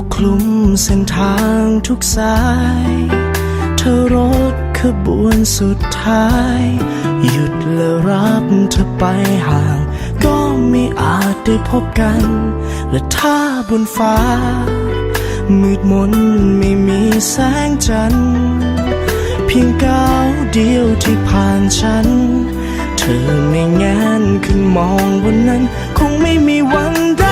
กคลุมเส้นทางทุกสาย เธอรถขบวนสุดท้าย หยุดและรับเธอไปห่าง ก็ไม่อาจได้พบกัน และถ้าบนฟ้า มืดมนไม่มีแสงจันทร์เพียงก้าวเดียวที่ผ่านฉัน เธอไม่แงนขึ้นมองบนนั้น คงไม่มีวันได้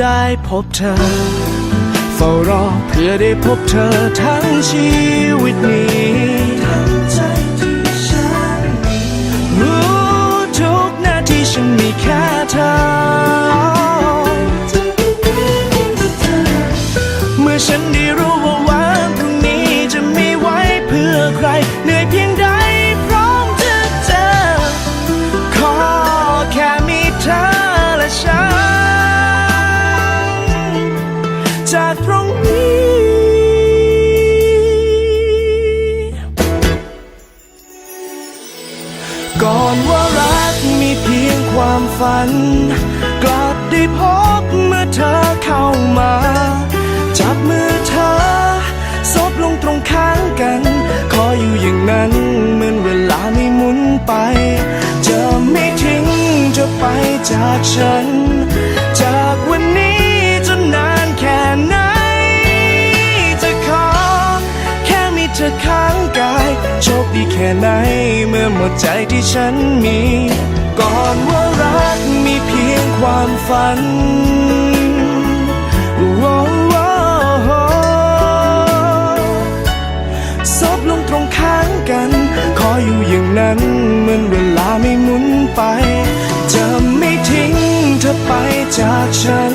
ได้พบเธอ เฝ้ารอเพื่อได้พบเธอทั้งชีวิตนี้ทั้งใจที่ฉันมีรู้ทุกนาทีฉันมีแค่เธอ ก่อนว่ารักมีเพียงความฝัน กลับได้พบเมื่อเธอเข้ามา จับมือเธอซบลงตรงข้างกัน ขออยู่อย่างนั้นเหมือนเวลาไม่หมุนไป จะไม่ทิ้งจะไปจากฉัน แค่ไหน เมื่อหมดใจที่ฉันมี ก่อนว่ารักมีเพียงความฝันโอ้โอ้โอ้ซบลงตรงข้างกัน ขออยู่อย่างนั้นเหมือนเวลาไม่หมุนไป จะไม่ทิ้งเธอไปจากฉัน